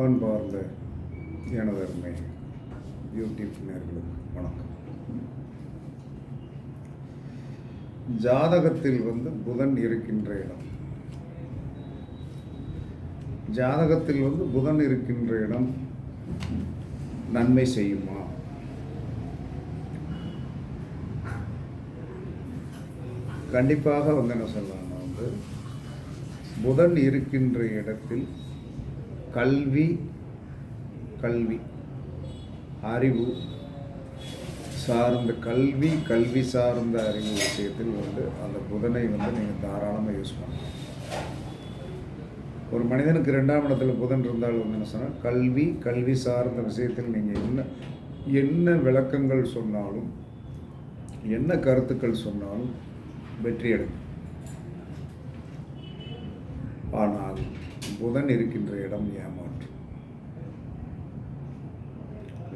அன்பார்ந்த எனதருமை யூடியூப் நேர்களுக்கு வணக்கம். ஜாதகத்தில் வந்து புதன் இருக்கின்ற இடம். ஜாதகத்தில் வந்து புதன் இருக்கின்ற இடம் நன்மை செய்யுமா? கண்டிப்பாக வந்து என்ன சொல்லலாம்னா வந்து புதன் இருக்கின்ற இடத்தில் கல்வி கல்வி அறிவு சார்ந்த கல்வி கல்வி சார்ந்த அறிவு விஷயத்தில் வந்து அந்த புதனை வந்து நீங்கள் தாராளமாக யூஸ் பண்ணலாம். ஒரு மனிதனுக்கு ரெண்டாம் இடத்துல புதன் இருந்தால் வந்து என்ன சொன்னால் கல்வி கல்வி சார்ந்த விஷயத்தில் நீங்கள் என்ன என்ன விளக்கங்கள் சொன்னாலும் என்ன கருத்துக்கள் சொன்னாலும் வெற்றி எடுக்கும் ஆனால் புதன் இருக்கின்ற இடம் ஏமாற்றும்.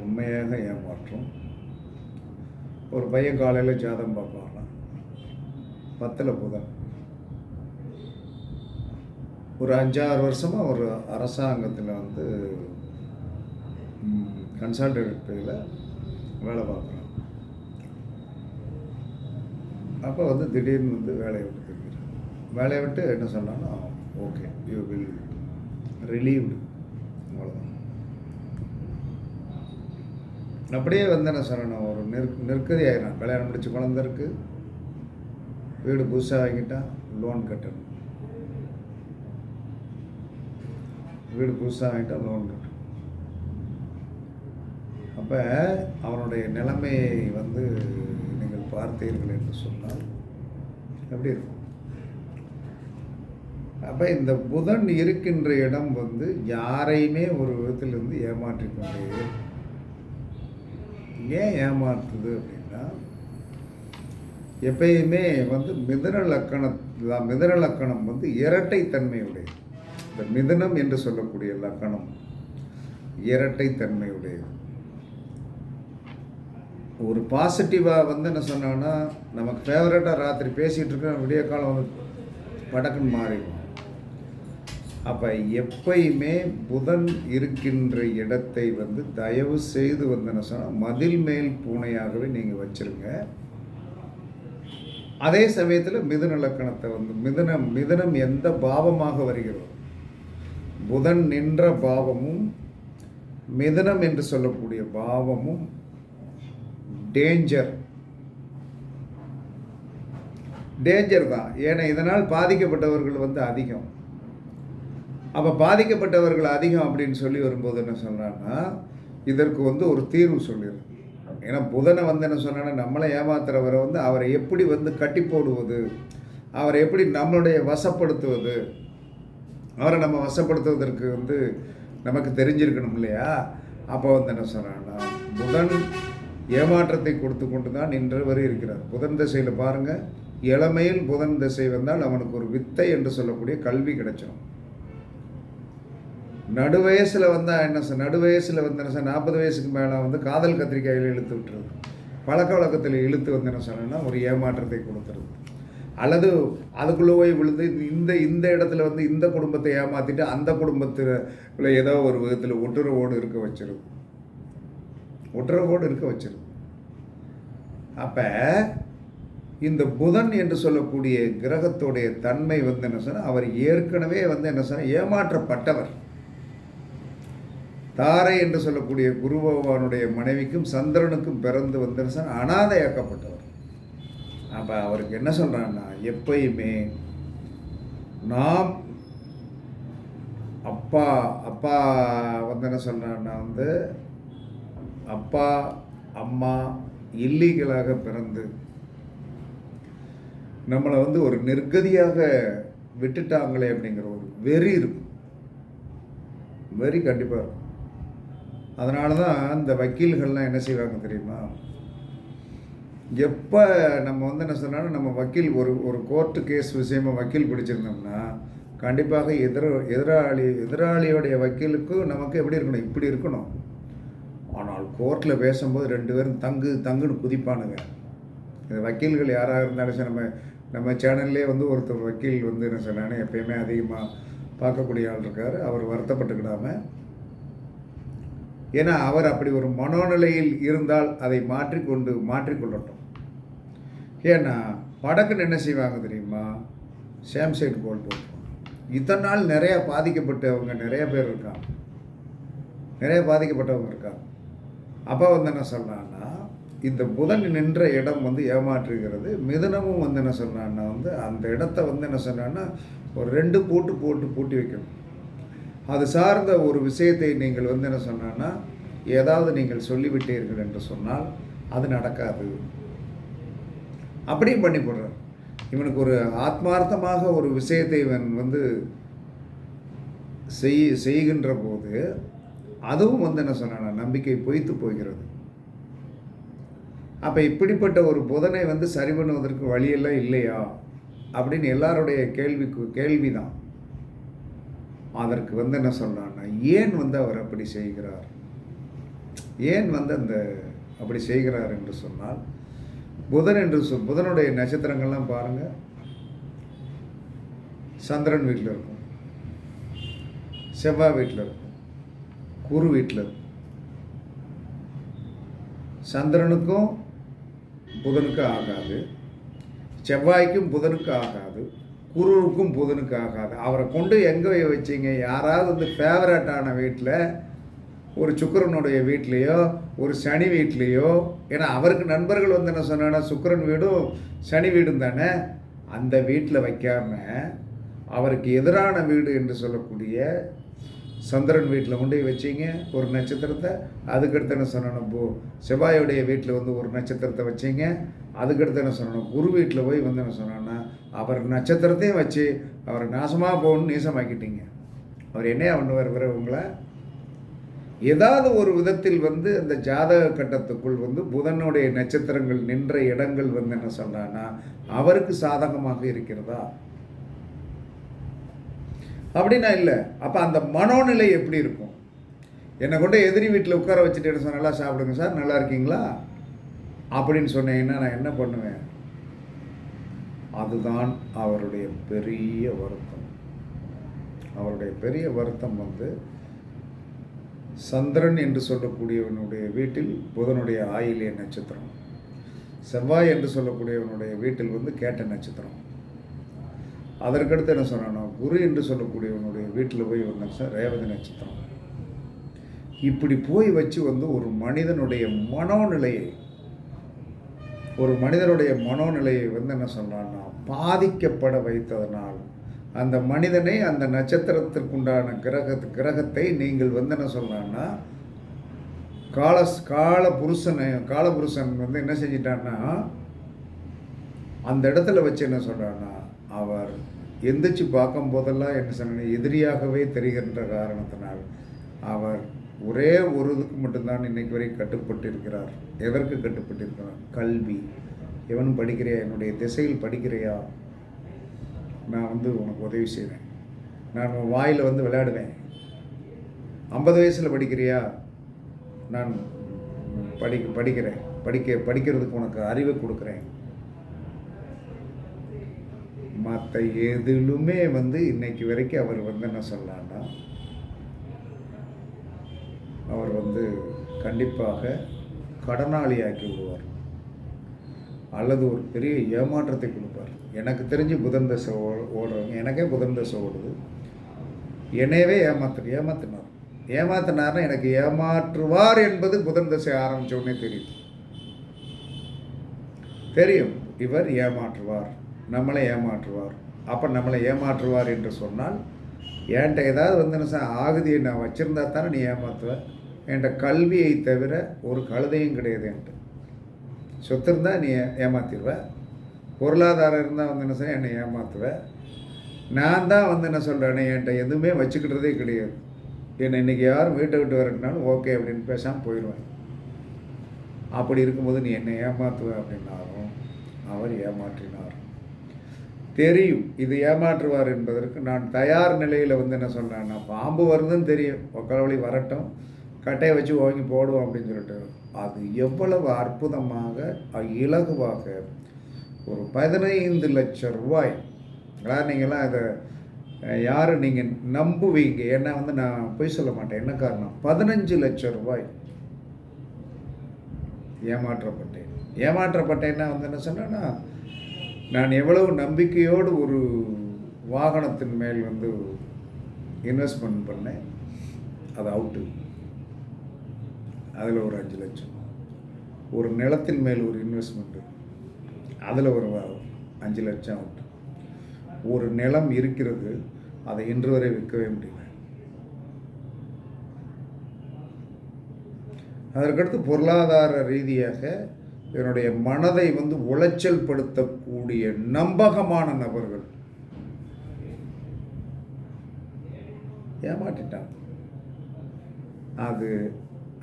உண்மையாக ஏமாற்றும். ஒரு பையன் காலையில் ஜாதம் பார்ப்பாராம் பத்தில் புதன். ஒரு அஞ்சாறு வருஷமாக ஒரு அரசாங்கத்தில் வந்து கன்சல்டேட்டில் வேலை பார்க்குறான். அப்போ வந்து திடீர்னு வந்து வேலையை விட்டு திரும்பிடுறான். வேலையை விட்டு என்ன சொன்னான்னா ஓகே யூ வில் ரிலீவ்டு அவ்வளோதான் அப்படியே வந்து என்ன நான் ஒரு நெருக் நெருக்கதி ஆயிடுறான் கல்யாணம் முடிச்சு குழந்த இருக்குது வீடு புதுசாக வாங்கிட்டா லோன் கட்டணும். வீடு புதுசாக வாங்கிட்டா லோன் கட்டணும். அப்போ அவனுடைய நிலைமையை வந்து நீங்கள் பார்த்தீர்கள் என்று சொன்னால் எப்படி இருக்கும்? அப்போ இந்த புதன் இருக்கின்ற இடம் வந்து யாரையுமே ஒரு விதத்திலிருந்து ஏமாற்றி கொண்டே ஏன் ஏமாற்றுது அப்படின்னா எப்பயுமே வந்து மிதன லக்கணம் மிதன லக்கணம் வந்து இரட்டைத்தன்மையுடையது. இந்த மிதனம் என்று சொல்லக்கூடிய லக்கணம் இரட்டைத்தன்மையுடையது. ஒரு பாசிட்டிவாக வந்து என்ன சொன்னாங்கன்னா நமக்கு ஃபேவரட்டாக ராத்திரி பேசிகிட்டு இருக்கோம் விடிய காலம் வந்து படக்குன்னு மாறிடும். அப்போ எப்பயுமே புதன் இருக்கின்ற இடத்தை வந்து தயவு செய்து வந்து சொன்னால் மதில் மேல் பூனையாகவே நீங்கள் வச்சிருங்க. அதே சமயத்தில் மிதுன லக்கணத்தை வந்து மிதுனம் மிதுனம் எந்த பாவமாக வருகிறதோ புதன் நின்ற பாவமும் மிதுனம் என்று சொல்லக்கூடிய பாவமும் டேஞ்சர் டேஞ்சர் தான். ஏன்னா இதனால் பாதிக்கப்பட்டவர்கள் வந்து அதிகம். அப்போ பாதிக்கப்பட்டவர்கள் அதிகம் அப்படின்னு சொல்லி வரும்போது என்ன சொல்கிறான்னா இதற்கு வந்து ஒரு தீர்வு சொல்லிடுது ஏன்னா புதனை வந்து என்ன சொன்னா நம்மளை ஏமாத்துறவரை வந்து அவரை எப்படி வந்து கட்டி போடுவது அவரை எப்படி நம்மளுடைய வசப்படுத்துவது அவரை நம்ம வசப்படுத்துவதற்கு வந்து நமக்கு தெரிஞ்சிருக்கணும் இல்லையா? அப்போ வந்து என்ன சொல்கிறான்னா புதன் ஏமாற்றத்தை கொடுத்து கொண்டு தான் நின்றவர் இருக்கிறார். புதன் திசையில் பாருங்கள் இளமையில் புதன் திசை வந்தால் அவனுக்கு ஒரு வித்தை என்று சொல்லக்கூடிய கல்வி கிடைச்சிடும் நடு வயசில் வந்தால் என்ன சார்? நடு வயசில் வந்து என்ன சார்? நாற்பது வயசுக்கு மேலே வந்து காதல் கத்திரிக்காயில் இழுத்து விட்டுறது. பழக்க வழக்கத்தில் இழுத்து வந்து என்ன சொன்னேன்னா ஒரு ஏமாற்றத்தை கொடுத்துருது அல்லது அதுக்குள்ளே போய் விழுந்து இந்த இந்த இடத்துல வந்து இந்த குடும்பத்தை ஏமாற்றிட்டு அந்த குடும்பத்தில் ஏதோ ஒரு விதத்தில் ஒட்டுறவோடு இருக்க வச்சிருது ஒட்டுறவோடு இருக்க வச்சிருது அப்போ இந்த புதன் என்று சொல்லக்கூடிய கிரகத்துடைய தன்மை வந்து என்ன சொன்னால் அவர் ஏற்கனவே வந்து என்ன சொன்னால் ஏமாற்றப்பட்டவர். தாரை என்று சொல்லக்கூடிய குரு பகவானுடைய மனைவிக்கும் சந்திரனுக்கும் பிறந்து வந்தரசன் அனாதையாக்கப்பட்டவர். அப்போ அவருக்கு என்ன சொல்கிறான்னா எப்பயுமே நாம் அப்பா அப்பா வந்து என்ன சொல்கிறான்னா வந்து அப்பா அம்மா இல்லீகலாக பிறந்து நம்மளை வந்து ஒரு நிர்கதியாக விட்டுட்டாங்களே அப்படிங்கிற ஒரு வெறி இருக்கும். வெறி கண்டிப்பாக இருக்கும். அதனால தான் இந்த வக்கீல்கள்லாம் என்ன செய்வாங்க தெரியுமா? எப்போ நம்ம வந்து என்ன சொன்னாலும் நம்ம வக்கீல் ஒரு ஒரு கோர்ட்டு கேஸ் விஷயமா வக்கீல் பிடிச்சிருந்தோம்னா கண்டிப்பாக எதிர எதிராளி எதிராளியோடைய வக்கீலுக்கும் நமக்கு எப்படி இருக்கணும்? இப்படி இருக்கணும். ஆனால் கோர்ட்டில் பேசும்போது ரெண்டு பேரும் தங்கு தங்குன்னு குதிப்பானுங்க. இந்த வக்கீல்கள் யாராக இருந்தாலும் சரி நம்ம நம்ம சேனல்லே வந்து ஒருத்தர் வக்கீல் வந்து என்ன சொன்னானே எப்பயுமே அதிகமாக பார்க்கக்கூடிய ஆள் இருக்கார். அவர் வருத்தப்பட்டுக்கிடாமல் ஏன்னா அவர் அப்படி ஒரு மனோநிலையில் இருந்தால் அதை மாற்றிக்கொண்டு மாற்றிக்கொள்ளட்டும். ஏன்னா வடக்குன்னு என்ன செய்வாங்க தெரியுமா? சாம்சைட் கோல் போட்டுருவாங்க இத்தனை நாள் நிறைய பாதிக்கப்பட்டவங்க நிறைய பேர் இருக்காங்க. நிறைய பாதிக்கப்பட்டவங்க இருக்காங்க. அப்போ வந்து என்ன சொல்கிறான்னா இந்த புதன் நின்ற இடம் வந்து ஏமாற்றுகிறது. மிதனமும் வந்து என்ன சொல்கிறான்னா வந்து அந்த இடத்த வந்து என்ன சொல்கிறான்னா ஒரு ரெண்டு பூட்டு போட்டு பூட்டி வைக்கணும். அது சார்ந்த ஒரு விஷயத்தை நீங்கள் வந்து என்ன சொன்னான்னா ஏதாவது நீங்கள் சொல்லிவிட்டீர்கள் என்று சொன்னால் அது நடக்காது. அப்படியும் பண்ணி போடுறார். இவனுக்கு ஒரு ஆத்மார்த்தமாக ஒரு விஷயத்தை இவன் வந்து செய் செய்கின்ற போது அதுவும் வந்து என்ன சொன்னானா நம்பிக்கை பொய்த்து போகிறது. அப்போ இப்படிப்பட்ட ஒரு புதனை வந்து சரி பண்ணுவதற்கு வழியெல்லாம் இல்லையா? அப்படின்னு எல்லாருடைய கேள்விக்கு கேள்விதான். அதற்கு வந்து என்ன சொல்றான்னா ஏன் வந்து அவர் அப்படி செய்கிறார்? ஏன் வந்து அந்த அப்படி செய்கிறார் என்று சொன்னால் புதன் என்று சொல் புதனுடைய நட்சத்திரங்கள்லாம் பாருங்கள் சந்திரன் வீட்டில் இருக்கும். செவ்வாய் வீட்டில் இருக்கும். குரு வீட்டில் இருக்கும். சந்திரனுக்கும் புதனுக்கும் ஆகாது. செவ்வாய்க்கும் புதனுக்கும் ஆகாது. குருவுக்கும் புதனுக்கும் ஆகாது. அவரை கொண்டு எங்கே வச்சீங்க? யாராவது வந்து ஃபேவரட்டான வீட்டில் ஒரு சுக்கரனுடைய வீட்லேயோ ஒரு சனி வீட்லேயோ ஏன்னா அவருக்கு நண்பர்கள் வந்து என்ன சொன்னாங்கன்னா சுக்கரன் வீடும் சனி வீடும் தானே? அந்த வீட்டில் வைக்காம அவருக்கு எதிரான வீடு என்று சொல்லக்கூடிய சந்திரன் வீட்டில் கொண்டு போய் வச்சீங்க ஒரு நட்சத்திரத்தை அதுக்கடுத்து என்ன சொல்லணும் போ செவ்வாயுடைய வீட்டில் வந்து ஒரு நட்சத்திரத்தை வச்சீங்க அதுக்கடுத்து என்ன சொல்லணும்? குரு வீட்டில் போய் வந்து என்ன சொன்னோன்னா அவர் நட்சத்திரத்தையும் வச்சு அவரை நாசமாக போகணும்னு நீசமாக்கிட்டீங்க. அவர் என்னையா பண்ணுவார் பிறகு உங்களை? ஏதாவது ஒரு விதத்தில் வந்து அந்த ஜாதக கட்டத்துக்குள் வந்து புதனுடைய நட்சத்திரங்கள் நின்ற இடங்கள் வந்து என்ன சொன்னான்னா அவருக்கு சாதகமாக இருக்கிறதா? அப்படின்னா இல்லை. அப்போ அந்த மனோநிலை எப்படி இருக்கும்? என்னை கொண்டு எதிரி வீட்டில் உட்கார வச்சுட்டு என்ன நல்லா சாப்பிடுங்க சார் நல்லா இருக்கீங்களா? அப்படின்னு சொன்னீங்கன்னா நான் என்ன பண்ணுவேன்? அதுதான் அவருடைய பெரிய வருத்தம். அவருடைய பெரிய வருத்தம் வந்து சந்திரன் என்று சொல்லக்கூடியவனுடைய வீட்டில் புதனுடைய ஆயிலிய நட்சத்திரம். செவ்வாய் என்று சொல்லக்கூடியவனுடைய வீட்டில் வந்து கேட்ட நட்சத்திரம். அதற்கடுத்து என்ன சொன்னானோ குரு என்று சொல்லக்கூடியவனுடைய வீட்டில் போய் ஒரு நட்சத்திரம் ரேவதி நட்சத்திரம். இப்படி போய் வச்சு வந்து ஒரு மனிதனுடைய மனோநிலையை ஒரு மனிதனுடைய மனோநிலையை வந்து என்ன சொல்கிறான்னா பாதிக்கப்பட வைத்ததனால் அந்த மனிதனை அந்த நட்சத்திரத்திற்குண்டான கிரக கிரகத்தை நீங்கள் வந்து என்ன சொல்கிறான்னா கால கால புருஷனை காலபுருஷன் வந்து என்ன செஞ்சிட்டான்னா அந்த இடத்துல வச்சு என்ன சொல்கிறான்னா அவர் எந்திரிச்சு பார்க்கும் போதெல்லாம் என்ன சொன்ன எதிரியாகவே தெரிகின்ற காரணத்தினால் அவர் ஒரே ஒரு இதுக்கு மட்டும்தான் இன்னைக்கு வரை கட்டுப்பட்டு இருக்கிறார் எதற்கு கட்டுப்பட்டு இருக்கிறார் கல்வி. எவன் படிக்கிறியா? என்னுடைய திசையில் படிக்கிறியா? நான் வந்து உனக்கு உதவி செய்வேன். நான் வாயில் வந்து விளையாடுவேன். ஐம்பது வயசில் படிக்கிறியா? நான் படி படிக்கிறேன். படிக்க படிக்கிறதுக்கு உனக்கு அறிவை கொடுக்குறேன். மற்ற எதிலுமே வந்து இன்னைக்கு வரைக்கும் அவர் வந்து என்ன சொல்லலான்னா அவர் வந்து கண்டிப்பாக கடனாளியாக்கி விடுவார். அல்லது ஒரு பெரிய ஏமாற்றத்தை கொடுப்பார். எனக்கு தெரிஞ்சு புதன் தசை ஓ- ஓடுறவங்க எனக்கே புதன் தசை ஓடுது. என்னையவே ஏமாத்து ஏமாத்தினார். ஏமாத்தினார்னா எனக்கு ஏமாற்றுவார் என்பது புதன் தசை ஆரம்பித்தோடனே தெரியும். தெரியும். இவர் ஏமாற்றுவார். நம்மளை ஏமாற்றுவார். அப்போ நம்மளை ஏமாற்றுவார் என்று சொன்னால் என்கிட்ட ஏதாவது வந்து சார் ஆகுதியை நான் வச்சுருந்தா தானே நீ ஏமாற்றுவேன் என்கிட்ட கல்வியை தவிர ஒரு கழுதையும் கிடையாது என்கிட்ட சொத்து இருந்தால் நீ ஏ- பொருளாதாரம் இருந்தால் வந்து என்ன என்னை ஏமாத்துவ. நான் தான் வந்து என்ன சொல்கிறேனே என்கிட்ட எதுவுமே வச்சுக்கிட்டதே கிடையாது. என்னை இன்றைக்கி யாரும் வீட்டை விட்டு வரட்டினாலும் ஓகே அப்படின்னு பேசாமல் போயிடுவேன் அப்படி இருக்கும்போது நீ என்னை ஏமாத்துவ அப்படின்னாலும் அவர் ஏமாற்றினார். தெரியும். இது ஏமாற்றுவார் என்பதற்கு நான் தயார் நிலையில் வந்து என்ன சொல்கிறேன்னா பாம்பு வருதுன்னு தெரியும். ஒக்கலவழி வரட்டும். கட்டையை வச்சு ஓங்கி போடுவோம் அப்படின்னு சொல்லிட்டு. அது எவ்வளவு அற்புதமாக இலகுவாக ஒரு பதினைந்து லட்சம் ரூபாய். அதாவது நீங்கள்லாம் இதை யார் நீங்கள் நம்புவீங்க? ஏன்னா வந்து நான் பொய் சொல்ல மாட்டேன். என்ன காரணம்? பதினஞ்சு லட்சம் ரூபாய். ஏமாற்றப்பட்டேன். ஏமாற்றப்பட்டேன்னா வந்து என்ன சொன்னேன்னா நான் எவ்வளவு நம்பிக்கையோடு ஒரு வாகனத்தின் மேல் வந்து இன்வெஸ்ட்மெண்ட் பண்ணேன் அது அவுட்டு அதில் ஒரு அஞ்சு லட்சம். ஒரு நிலத்தின் மேல் ஒரு இன்வெஸ்ட்மெண்ட்டு அதில் ஒரு அஞ்சு லட்சம் அவுட்டு ஒரு நிலம் இருக்கிறது அதை இன்று வரை விற்கவே முடியல. அதற்கடுத்து பொருளாதார ரீதியாக என்னுடைய மனதை வந்து உளைச்சல் படுத்தக்கூடிய நம்பகமான நபர்கள். ஏமாற்றிட்டான் அது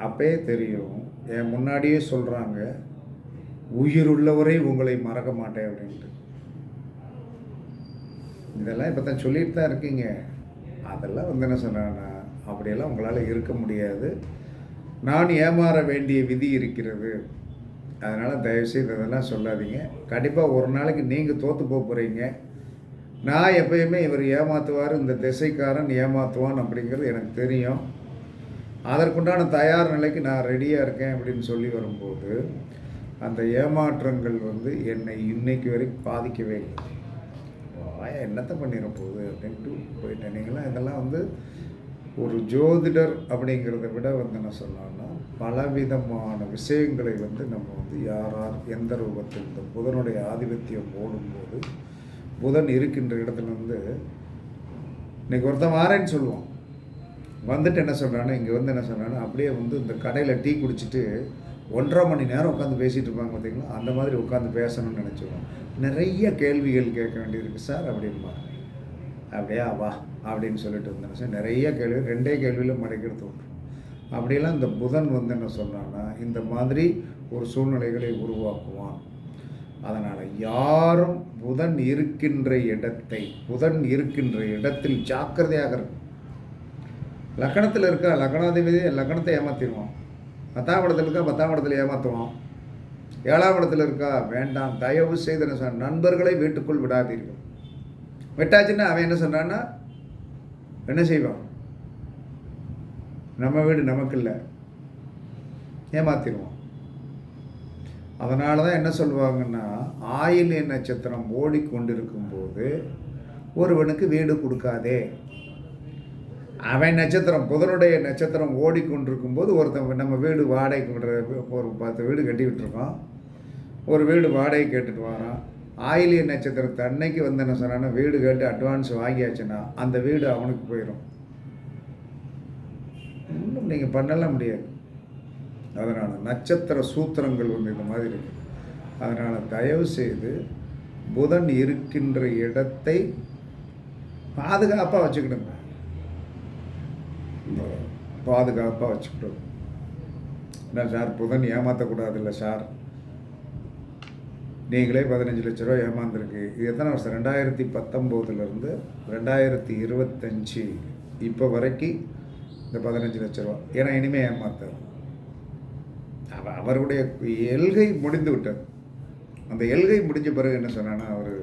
அப்பயே தெரியும். என் முன்னாடியே சொல்கிறாங்க உயிர் உள்ளவரை உங்களை மறக்க மாட்டேன் அப்படின்ட்டு. இதெல்லாம் இப்போ தான் சொல்லிட்டு தான் இருக்கீங்க. அதெல்லாம் வந்து என்ன சொன்னாங்கன்னா அப்படியெல்லாம் உங்களால் இருக்க முடியாது. நான் ஏமாற வேண்டிய விதி இருக்கிறது. அதனால் தயவுசெய்து இதெல்லாம் சொல்லாதீங்க. கண்டிப்பாக ஒரு நாளைக்கு நீங்கள் தோற்று போக போகிறீங்க நான் எப்பயுமே இவர் ஏமாற்றுவார் இந்த திசைக்காரன் ஏமாற்றுவான் அப்படிங்கிறது எனக்கு தெரியும். அதற்குண்டான தயார் நிலைக்கு நான் ரெடியாக இருக்கேன் அப்படின்னு சொல்லி வரும்போது அந்த ஏமாற்றங்கள் வந்து என்னை இன்னைக்கு வரைக்கும் பாதிக்கவே இல்லை. வாயா என்னத்தை பண்ணிட போகுது அப்படின்ட்டு போயிட்டேன். நீங்களாம் இதெல்லாம் வந்து ஒரு ஜோதிடர் அப்படிங்கிறத விட வந்து என்ன சொல்லலாம் பலவிதமான விஷயங்களை வந்து நம்ம வந்து யாரார் எந்த ரூபத்தில் இந்த புதனுடைய ஆதிபத்தியம் ஓடும்போது புதன் இருக்கின்ற இடத்துல வந்து இன்னைக்கு ஒருத்தன் வாரேன்னு சொல்லுவான். வந்துட்டு என்ன சொல்கிறானு இங்கே வந்து என்ன சொல்கிறானு அப்படியே வந்து இந்த கடையில் டீ குடிச்சிட்டு ஒன்றரை மணி நேரம் உட்காந்து பேசிகிட்டு இருப்பாங்க பார்த்தீங்களா அந்த மாதிரி உட்காந்து பேசணும்னு நினச்சிருவோம் நிறைய கேள்விகள் கேட்க வேண்டியிருக்கு. சார் அப்படின்பா அப்படியா? வா. அப்படின்னு சொல்லிட்டு வந்தேன் சார் நிறைய கேள்வி ரெண்டே கேள்வியில் மடைக்கிறது உண்டு அப்படியெல்லாம் இந்த புதன் வந்து என்ன சொன்னான்னா இந்த மாதிரி ஒரு சூழ்நிலைகளை உருவாக்குவான். அதனால் யாரும் புதன் இருக்கின்ற இடத்தை புதன் இருக்கின்ற இடத்தில் ஜாக்கிரதையாக இருக்கும் லக்கணத்தில் இருக்கா லக்கணாதிபதி லக்கணத்தை ஏமாத்திடுவான். பத்தாம் இடத்துல இருக்கா பத்தாம் இடத்துல ஏமாற்றுவான் ஏழாம் இடத்துல இருக்கா வேண்டாம் தயவு செய்து என்ன சொன்ன நண்பர்களை வீட்டுக்குள் விடாதீர்கள். விட்டாச்சுன்னா அவன் என்ன சொன்னான்னா என்ன செய்வான்? நம்ம வீடு நமக்கு இல்லை ஏமாத்திடுவோம். அதனால தான் என்ன சொல்லுவாங்கன்னா ஆயில்ய நட்சத்திரம் ஓடிக்கொண்டிருக்கும் போது ஒருவனுக்கு வீடு கொடுக்காதே. அவன் நட்சத்திரம் புதனுடைய நட்சத்திரம் ஓடிக்கொண்டிருக்கும் போது ஒருத்தன் நம்ம வீடு வாடகைக்கு விடுற ஒரு பத்து வீடு கட்டி விட்டுருக்கோம் ஒரு வீடு வாடகை கேட்டுட்டு வரான். ஆயிலிய நட்சத்திரத்தை அன்னைக்கு வந்து என்ன சொன்னான்னா வீடு கேட்டு அட்வான்ஸ் வாங்கியாச்சுன்னா அந்த வீடு அவனுக்கு போயிடும் இன்னும் நீங்கள் பண்ணலாம் முடியாது. அதனால் நட்சத்திர சூத்திரங்கள் ஒன்று இந்த மாதிரி இருக்கு. அதனால் தயவு செய்து புதன் இருக்கின்ற இடத்தை பாதுகாப்பாக வச்சுக்கிடுங்க பாதுகாப்பாக வச்சுக்கிட்டோம். என்ன சார் புதன் ஏமாற்றக்கூடாது இல்லை சார்? நீங்களே பதினஞ்சு லட்ச ரூபா ஏமாந்துருக்கு. இது எத்தனை வருஷம்? ரெண்டாயிரத்தி பத்தொம்போதுலேருந்து ரெண்டாயிரத்தி இருபத்தஞ்சி. இப்போ வரைக்கும் இந்த பதினஞ்சு லட்ச ரூபா. ஏன்னா இனிமேல் ஏமாத்தார் அவ அவருடைய எல்கை முடிந்து விட்டது. அந்த எல்கை முடிஞ்ச பிறகு என்ன சொன்னான்னா அவர்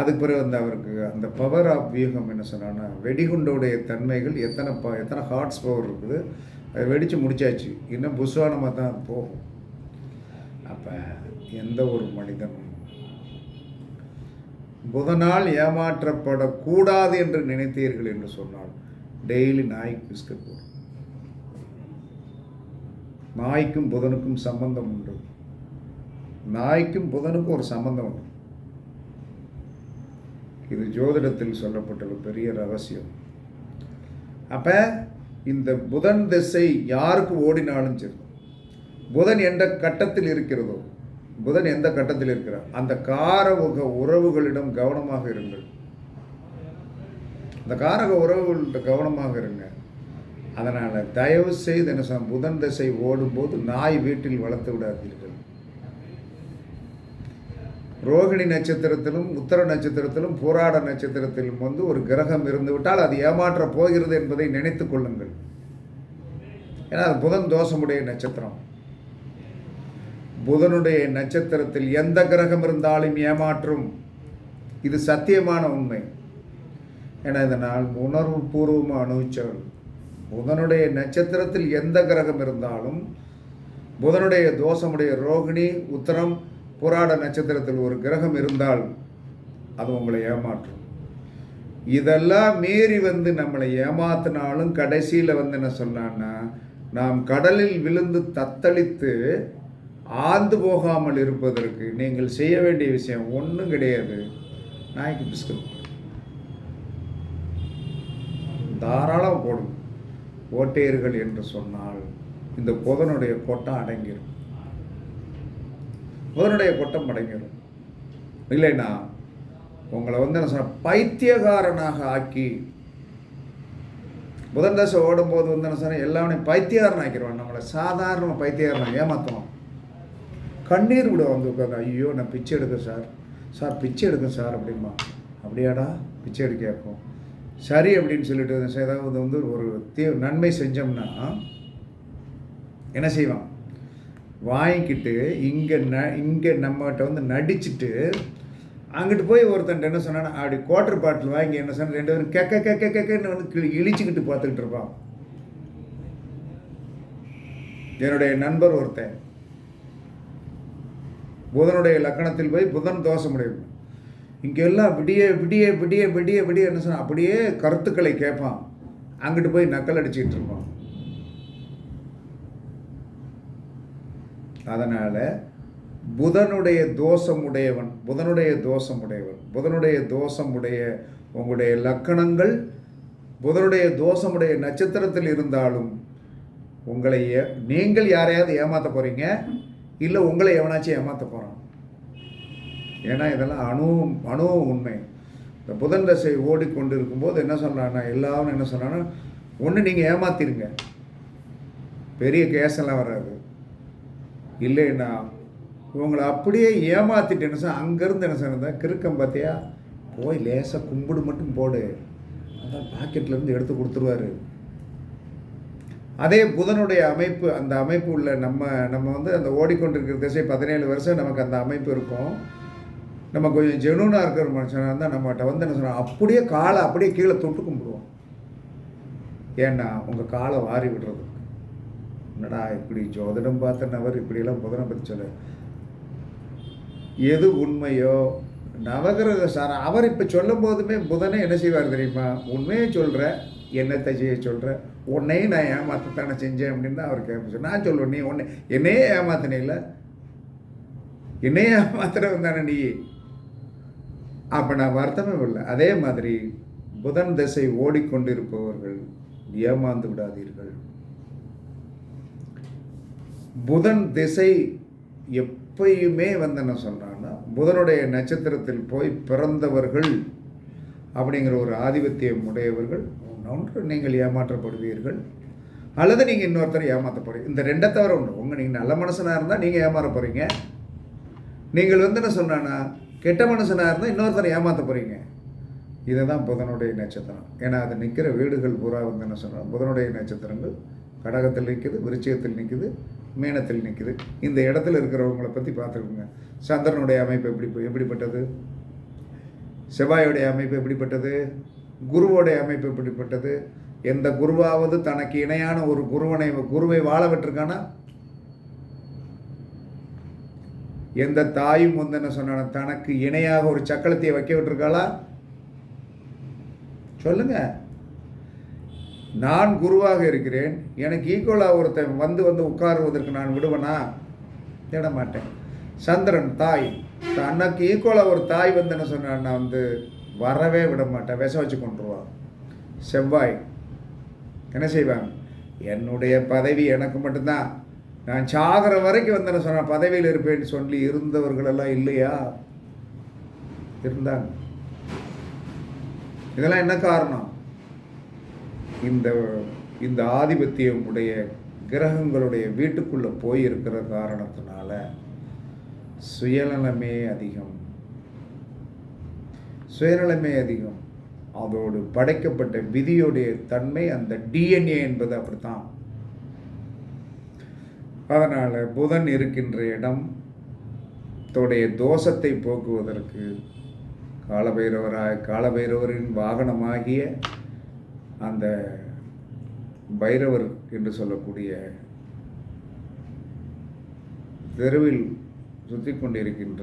அதுக்கு பிறகு வந்து அவருக்கு அந்த பவர் ஆஃப் வியூகம் என்ன சொன்னான்னா வெடிகுண்டோடைய தன்மைகள் எத்தனை ப எத்தனை ஹார்ட்ஸ் பவர் இருக்குது அதை வெடித்து முடிச்சாச்சு. இன்னும் புஸ்வானமாக தான் போகும். அப்போ எந்த ஒரு மனிதனும் புதனால் ஏமாற்றப்படக்கூடாது என்று நினைத்தீர்கள் என்று சொன்னால் டெய்லி நாய்க்கு பிஸ்கட் போடும். நாய்க்கும் புதனுக்கும் சம்பந்தம் உண்டு. நாய்க்கும் புதனுக்கும் ஒரு சம்பந்தம் உண்டு. இது ஜோதிடத்தில் சொல்லப்பட்ட ஒரு பெரிய ரகசியம். அப்போ இந்த புதன் திசை யாருக்கு ஓடினாலும் சரி புதன் எந்த கட்டத்தில் இருக்கிறதோ புதன் எந்த கட்டத்தில் இருக்கிறார் அந்த காரமுக உறவுகளிடம் கவனமாக இருங்கள். இந்த காரக உறவுகள்கிட்ட கவனமாக இருங்க. அதனால் தயவு செய்து என்ன சொன்ன புதன் திசை ஓடும்போது நாய் வீட்டில் வளர்த்து விடாதீர்கள். ரோகிணி நட்சத்திரத்திலும் உத்தர நட்சத்திரத்திலும் போராட நட்சத்திரத்திலும் வந்து ஒரு கிரகம் இருந்துவிட்டால் அது ஏமாற்றப் போகிறது என்பதை நினைத்து கொள்ளுங்கள். ஏன்னா அது புதன் தோஷமுடைய நட்சத்திரம். புதனுடைய நட்சத்திரத்தில் எந்த கிரகம் இருந்தாலும் ஏமாற்றும். இது சத்தியமான உண்மை. ஏன்னா இதனால் உணர்வு பூர்வமாக அனுபவிச்சவள் புதனுடைய நட்சத்திரத்தில் எந்த கிரகம் இருந்தாலும் புதனுடைய தோஷமுடைய ரோகிணி உத்தரம் புராட நட்சத்திரத்தில் ஒரு கிரகம் இருந்தால் அது உங்களை ஏமாற்றும். இதெல்லாம் மீறி வந்து நம்மளை ஏமாத்தினாலும் கடைசியில் வந்து என்ன சொன்னான்னா நாம் கடலில் விழுந்து தத்தளித்து ஆந்து போகாமல் இருப்பதற்கு நீங்கள் செய்ய வேண்டிய விஷயம் ஒன்றும் கிடையாது. நாய்க்கு பிஸ்கட். தாராளம் போடும். ஓட்டையர்கள் என்று சொன்னால் இந்த புதனுடைய கொட்டம் அடங்கிடும் புதனுடைய கொட்டம் அடங்கிடும் இல்லைன்னா உங்களை வந்து என்ன சொன்ன பைத்தியகாரனாக ஆக்கி புதன் தசை ஓடும்போது வந்து என்ன சொன்ன எல்லாமே பைத்தியகாரன் ஆக்கிடுவான் நம்மளை சாதாரண பைத்தியகாரன் ஏமாற்றுவான் கண்ணீர் விட வந்து உட்காந்து ஐயோ நான் பிச்சை எடுக்க சார். சார் பிச்சை எடுக்க சார் அப்படிமா அப்படியாடா பிச்சை எடுக்க கேட்கும் சரி அப்படின்னு சொல்லிட்டு ஏதாவது வந்து ஒரு தீ நன்மை செஞ்சோம்னா என்ன செய்வான்? வாங்கிக்கிட்டு இங்கே ந இங்கே நம்மகிட்ட வந்து நடிச்சுட்டு அங்கிட்டு போய் ஒருத்தன் என்ன சொன்னான் அப்படி குவார்டர் பாட்டில் வாங்கி என்ன சொன்ன ரெண்டு பேரும் கெக்க கெக்க கெக்கன்னு வந்து இழிச்சுக்கிட்டு பார்த்துக்கிட்டு இருப்பான். என்னுடைய நண்பர் ஒருத்தன். புதனுடைய லக்கணத்தில் போய் புதன் தோஷமுடையது இங்கெல்லாம் விடிய விடிய விடிய விடிய விடிய என்ன சொன்ன அப்படியே கருத்துக்களை கேட்பான். அங்கிட்டு போய் நக்கல் அடிச்சுக்கிட்டு இருப்பான். அதனால் புதனுடைய தோஷம் உடையவன் புதனுடைய தோஷம் உடையவன் புதனுடைய தோஷமுடைய உங்களுடைய லக்கணங்கள் புதனுடைய தோஷமுடைய நட்சத்திரத்தில் இருந்தாலும் உங்களை ஏ- நீங்கள் யாரையாவது ஏமாற்ற போகிறீங்க இல்லை உங்களை எவனாச்சும் ஏமாற்ற போகிறான் ஏன்னா இதெல்லாம் அணுவும் அணுவும் உண்மை. இந்த புதன் தசை ஓடிக்கொண்டு இருக்கும்போது என்ன சொல்கிறான்னா எல்லாரும் என்ன சொல்கிறான்னா ஒன்று நீங்கள் ஏமாத்திருங்க. பெரிய கேஸெல்லாம் வராது. இல்லைன்னா இவங்களை அப்படியே ஏமாத்திட்டு என்ன சார் அங்கேருந்து என்ன சார் கிறுக்கம் பார்த்தியா போய் லேசாக கும்பிடு மட்டும் போடு. அதான் பாக்கெட்லேருந்து எடுத்து கொடுத்துருவாரு. அதே புதனுடைய அமைப்பு அந்த அமைப்பு உள்ள நம்ம நம்ம வந்து அந்த ஓடிக்கொண்டிருக்கிற திசை பதினேழு வருஷம் நமக்கு அந்த அமைப்பு இருக்கும். நம்ம கொஞ்சம் ஜெனூனாக இருக்கிற மனுஷனாக இருந்தால் நம்மகிட்ட வந்து என்ன சொன்னால் அப்படியே காலை அப்படியே கீழே தொட்டு கும்பிடுவோம். ஏன்னா உங்கள் காலை வாரி விடுறது என்னடா இப்படி ஜோதிடம் பார்த்த நபர் இப்படியெல்லாம் புதனை பற்றி சொல்ல. எது உண்மையோ? நவகிரக சார் அவர் இப்போ சொல்லும் போதுமே புதனை என்ன செய்வார் தெரியுமா? உண்மையை சொல்கிற என்னத்தை செய்ய சொல்கிற உன்னையும் நான் ஏமாத்தத்தானே செஞ்சேன் அப்படின்னு தான் அவர் கேட்ப. நான் சொல்லுவேன் நீ உன்னை என்னையே ஏமாத்தினில்ல என்னையே ஏமாத்துறவன் தானே நீ. அப்போ நான் வருத்தமே இல்லை அதே மாதிரி புதன் திசை ஓடிக்கொண்டிருப்பவர்கள் ஏமாந்து விடாதீர்கள். புதன் திசை எப்பயுமே வந்து என்ன சொல்கிறான்னா புதனுடைய நட்சத்திரத்தில் போய் பிறந்தவர்கள் அப்படிங்கிற ஒரு ஆதிபத்தியம் உடையவர்கள் ஒன்று நீங்கள் ஏமாற்றப்படுவீர்கள். அல்லது நீங்கள் இன்னொருத்தரை ஏமாற்ற போகிறீங்க இந்த ரெண்டை தவிர ஒன்று உங்கள் நீங்கள் நல்ல மனுஷனாக இருந்தால் நீங்கள் ஏமாற போகிறீங்க நீங்கள் வந்து என்ன சொன்னான்னா கெட்ட மனுஷனாக இருந்தால் இன்னொருத்தரை ஏமாற்ற போகிறீங்க இதுதான் புதனுடைய நட்சத்திரம். ஏன்னா அது நிற்கிற வீடுகள் பூரா வந்து என்ன சொல்கிறோம் புதனுடைய நட்சத்திரங்கள் கடகத்தில் நிற்குது விருச்சியத்தில் நிற்கிது மீனத்தில் நிற்கிது இந்த இடத்துல இருக்கிறவங்கள பற்றி பார்த்துக்கோங்க. சந்திரனுடைய அமைப்பு எப்படி எப்படிப்பட்டது? செவ்வாயுடைய அமைப்பு எப்படிப்பட்டது? குருவோடைய அமைப்பு எப்படிப்பட்டது? எந்த குருவாவது தனக்கு இணையான ஒரு குருவனை குருவை வாழ விட்டுருக்கானா? எந்த தாயும் வந்து என்ன சொன்னான தனக்கு இணையாக ஒரு சக்கலத்தையை வைக்க விட்டுருக்காளா? சொல்லுங்க. நான் குருவாக இருக்கிறேன் எனக்கு ஈக்குவலாக ஒருத்தன் வந்து வந்து உட்காருவதற்கு நான் விடுவனா? தேட மாட்டேன் சந்திரன் தாய் தனக்கு ஈக்குவலாக ஒரு தாய் வந்து என்ன சொன்னான் நான் வந்து வரவே விட மாட்டேன் விஷ வச்சு கொண்டுருவான் செவ்வாய் என்ன செய்வாங்க என்னுடைய பதவி எனக்கு மட்டும்தான். நான் சாகிற வரைக்கும் வந்து என்ன சொன்ன பதவியில் இருப்பேன்னு சொல்லி இருந்தவர்களெல்லாம் இல்லையா? இருந்தாங்க. இதெல்லாம் என்ன காரணம்? இந்த இந்த ஆதிபத்தியம் உடைய கிரகங்களுடைய வீட்டுக்குள்ளே போயிருக்கிற காரணத்தினால சுயநலமே அதிகம். சுயநலமே அதிகம். அதோடு படைக்கப்பட்ட விதியுடைய தன்மை அந்த டிஎன்ஏ என்பது அப்படித்தான். அதனால் புதன் இருக்கின்ற இடம் தோடைய தோஷத்தை போக்குவதற்கு காலபைரவராய் காலபைரவரின் வாகனமாகிய அந்த பைரவர் என்று சொல்லக்கூடிய தெருவில் சுற்றி கொண்டிருக்கின்ற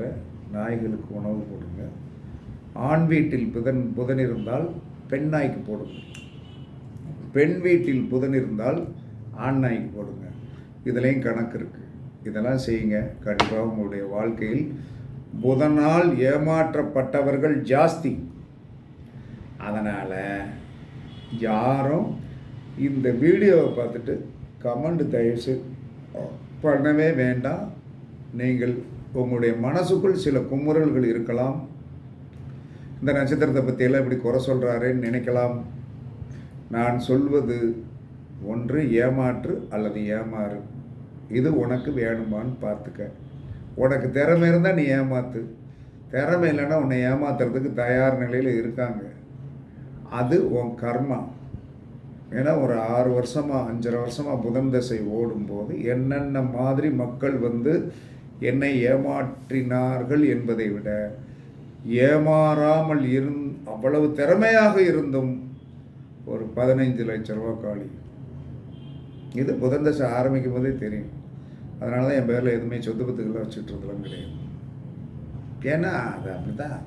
நாய்களுக்கு உணவு போடுங்க. ஆண் வீட்டில் புதன் புதன் இருந்தால் பெண் நாய்க்கு போடுங்க. பெண் வீட்டில் புதன் இருந்தால் ஆண் நாய்க்கு போடுங்க. இதுலேயும் கணக்கு இருக்குது இதெல்லாம் செய்யுங்க. கண்டிப்பாக உங்களுடைய வாழ்க்கையில் புதனால் ஏமாற்றப்பட்டவர்கள் ஜாஸ்தி. அதனால் யாரும் இந்த வீடியோவை பார்த்துட்டு கமெண்ட் தயவுசு பண்ணவே வேண்டாம். நீங்கள் உங்களுடைய மனசுக்குள் சில குமுறல்கள் இருக்கலாம். இந்த நட்சத்திரத்தை பற்றியெல்லாம் இப்படி குறை சொல்கிறாருன்னு நினைக்கலாம். நான் சொல்வது ஒன்று ஏமாற்று அல்லது ஏமாறு. இது உனக்கு வேணுமான்னு பார்த்துக்க. உனக்கு திறமை இருந்தால் நீ ஏமாத்து. திறமை இல்லைன்னா உன்னை ஏமாத்துறதுக்கு தயார் நிலையில் இருக்காங்க. அது உன் கர்மா. ஏன்னா ஒரு ஆறு வருஷமாக அஞ்சரை வருஷமாக புதன் தசை ஓடும்போது என்னென்ன மாதிரி மக்கள் வந்து என்னை ஏமாற்றினார்கள் என்பதை விட ஏமாறாமல் இருந் அவ்வளவு திறமையாக இருந்தும் ஒரு பதினைஞ்சு லட்ச ரூபா காலி. இது புதன் தசை ஆரம்பிக்கும் போதே தெரியும். அதனால தான் என் பேரில் எதுவுமே சொத்து பத்துக்கெல்லாம் வச்சுட்றதுலாம் கிடையாது. ஏன்னா அது அப்படி தான்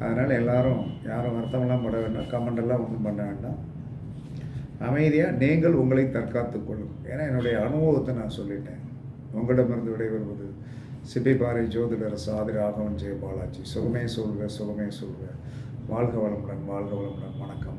அதனால் எல்லாரும் யாரும் வருத்தமெல்லாம் பட வேண்டாம். கமெண்டெல்லாம் ஒன்றும் பண்ண வேண்டாம். அமைதியாக நீங்கள் உங்களை தற்காத்து கொள்ளும். ஏன்னா என்னுடைய அனுபவத்தை நான் சொல்லிட்டேன். உங்களிடமிருந்து விடைபெறுவது சிப்பிப்பாறை ஜோதிடர் சாதி ஆகவன் ஜெய பாலாஜி சுகமே சொல்க சுகமே சொல்க. வாழ்க வளமுடன் வாழ்க வளமுடன். வணக்கம்.